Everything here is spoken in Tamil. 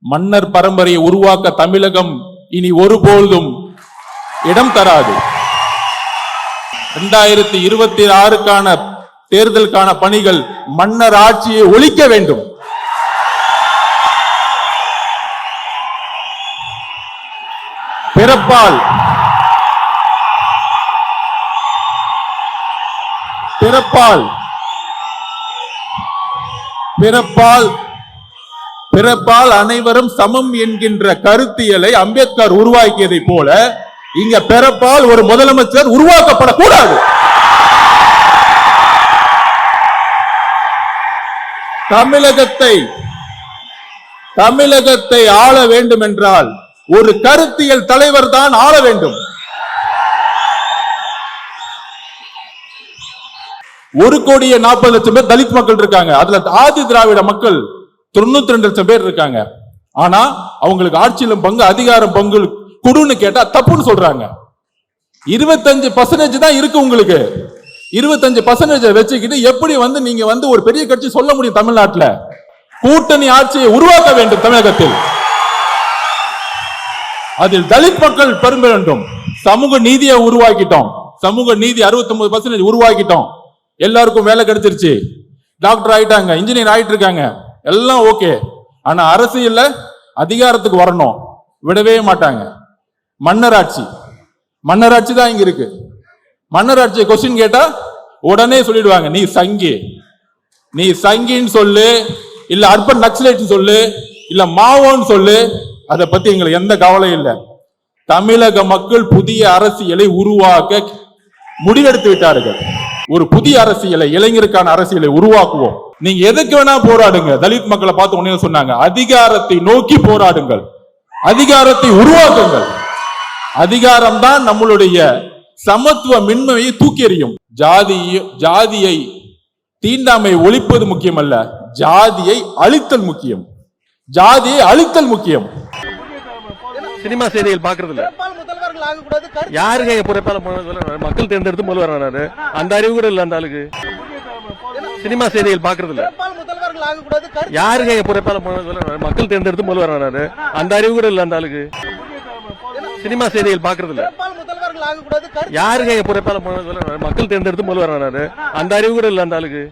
மன்னர் பரம்பரையை உருவாக்க தமிழகம் இனி ஒருபொழுதும் இடம் தராது. இரண்டாயிரத்தி இருபத்தி ஆறுக்கான தேர்தலுக்கான பணிகள் மன்னர் ஆட்சியை ஒழிக்க வேண்டும். பிறப்பால் பிறப்பால் பிறப்பால் பிறப்பால் அனைவரும் சமம் என்கின்ற கருத்தியலை அம்பேத்கர் உருவாக்கியதை போல இங்க பிறப்பால் ஒரு முதலமைச்சர் உருவாக்கப்படக்கூடாது. தமிழகத்தை தமிழகத்தை ஆள வேண்டும் என்றால் ஒரு கருத்தியல் தலைவர் தான் ஆள வேண்டும். ஒரு கோடியே நாற்பது லட்சம் பேர் தலித் மக்கள் இருக்காங்க. அதுல ஆதி திராவிட மக்கள் தொண்ணூத்தி ரெண்டு லட்சம் பேர் இருக்காங்க. ஆனா அவங்களுக்கு ஆட்சியிலும் பங்கு அதிகாரம் பங்கு குடுன்னு கேட்டா தப்புன்னு சொல்றாங்க. இருபத்தஞ்சு பர்சன்டேஜ் தான் இருக்கு உங்களுக்கு. இருபத்தஞ்சு பர்சன்டேஜ் வச்சுக்கிட்டு எப்படி வந்து நீங்க வந்து ஒரு பெரிய கட்சி சொல்ல முடியும் தமிழ்நாட்டில்? கூட்டணி ஆட்சியை உருவாக்க வேண்டும் தமிழகத்தில். அதில் தலித் மக்கள் பெரும்ப வேண்டும். சமூக நீதியை உருவாக்கிட்டோம். சமூக நீதி 69% பர்சன்டேஜ் உருவாக்கிட்டோம். எல்லாருக்கும் வேலை கிடைச்சிருச்சு. டாக்டர் ஆயிட்டாங்க இன்ஜினியர் ஆயிட்டு இருக்காங்க எல்லாம் ஓகே. ஆனா அரசியல்ல அதிகாரத்துக்கு வரணும். விடவே மாட்டாங்க. மன்னராட்சி. மன்னராட்சி தான் இங்க இருக்கு. மன்னராட்சி கொஸ்டின் கேட்டா உடனே சொல்லிடுவாங்க நீ சங்கி. நீ சங்கின்னு சொல்லு. இல்ல அர்பன் நக்சலைட் சொல்லு. இல்ல மாவோன்னு சொல்லு. அதை பத்தி எங்களுக்கு எந்த கவலையும் இல்லை. தமிழக மக்கள் புதிய அரசியலை உருவாக்க முடிவெடுத்து விட்டார்கள். ஒரு புதிய அரசியலை இளைஞருக்கான அரசியலை உருவாக்குவோம். நீங்க எதுக்கு வேணா போராடுங்க. தலித் மக்களை பார்த்து உடனே சொன்னாங்க அதிகாரத்தை நோக்கி போராடுங்கள். அதிகாரத்தை உருவாக்குங்கள். அதிகாரம் தான் நம்மளுடைய சமத்துவ மின்மையை தூக்கி எறியும். ஜாதி ஜாதியை தீண்டாமை ஒழிப்பது முக்கியம் அல்ல ஜாதியை அழித்தல் முக்கியம். ஜாதியை அழித்தல் முக்கியம். சினிமா செய்திகள் பாக்குறது இல்ல யாருங்க எங்க மக்கள் தேர்ந்தெடுத்து முதல்வர் அந்த அறிவு கூட இல்ல அந்த ஆளுக்கு. சினிமா செய்திகள் பாக்குறது இல்ல யாருங்க பிறப்பால மக்கள் தேர்ந்தெடுத்து முதல்வர் அந்த அறிவு கூட இல்ல அந்த ஆளுக்கு. சினிமா செய்திகள் பாக்குறது இல்ல யாருங்க பிறப்பால மக்கள் தேர்ந்தெடுத்து முதல்வர் அந்த அறிவு கூட இல்ல அந்த ஆளுக்கு.